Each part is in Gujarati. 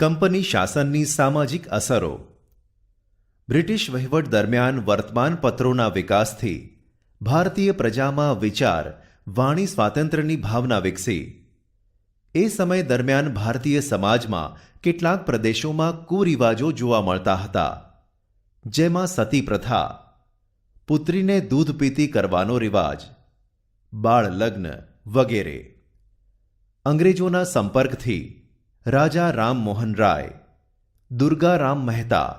કંપની શાસનની સામાજિક અસરો. બ્રિટિશ વહીવટ દરમિયાન વર્તમાનપત્રોના વિકાસથી ભારતીય પ્રજામાં વિચાર, વાણી સ્વાતંત્ર્યની ભાવના વિકસી. એ સમય દરમિયાન ભારતીય સમાજમાં કેટલાક પ્રદેશોમાં કુરિવાજો જોવા મળતા હતા, જેમાં સતી પ્રથા, પુત્રીને દૂધ પીતી કરવાનો રિવાજ બાળ લગ્ન વગેરે. અંગ્રેજોના સંપર્કથી રાજા રામ મોહન રાય, દુર્ગા રામ મહેતા,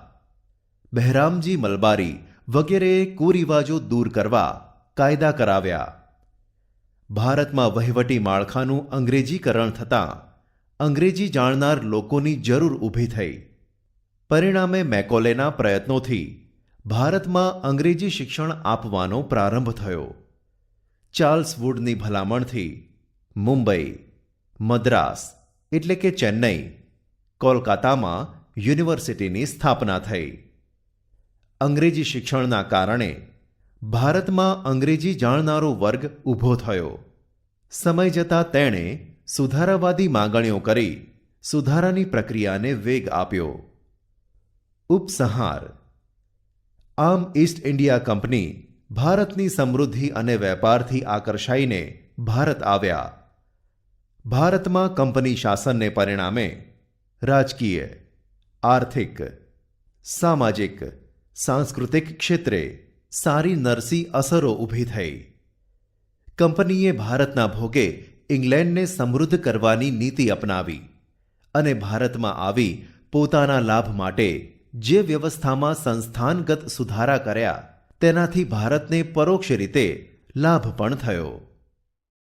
બહેરામજી મલબારી વગેરેએ કુરિવાજો દૂર કરવા કાયદા કરાવ્યા. ભારતમાં વહીવટી માળખાનું અંગ્રેજીકરણ થતાં અંગ્રેજી જાણનાર લોકોની જરૂર ઊભી થઈ. પરિણામે મેકોલેના પ્રયત્નોથી ભારતમાં અંગ્રેજી શિક્ષણ આપવાનો પ્રારંભ થયો. ચાર્લ્સ વુડની ભલામણથી મુંબઈ, મદ્રાસ એટલે કે ચેન્નઈ, કોલકાતામાં યુનિવર્સિટીની સ્થાપના થઈ. અંગ્રેજી શિક્ષણના કારણે ભારતમાં અંગ્રેજી જાણનારો વર્ગ ઊભો થયો. સમય જતાં તેણે સુધારાવાદી માંગણીઓ કરી, સુધારાની પ્રક્રિયાને વેગ આપ્યો. ઉપસંહાર. આમ ઈસ્ટ ઇન્ડિયા કંપની ભારતની સમૃદ્ધિ અને વેપારથી આકર્ષાઈને ભારત આવ્યા. ભારતમાં કંપની શાસનને પરિણામે રાજકીય, આર્થિક, સામાજિક, સાંસ્કૃતિક ક્ષેત્રે સારી નરસી અસરો ઊભી થઈ. કંપનીએ ભારતના ભોગે ઇંગ્લેન્ડને સમૃદ્ધ કરવાની નીતિ અપનાવી અને ભારતમાં આવી પોતાના લાભ માટે જે વ્યવસ્થામાં સંસ્થાનગત સુધારા કર્યા, તેનાથી ભારતને પરોક્ષ રીતે લાભ પણ થયો.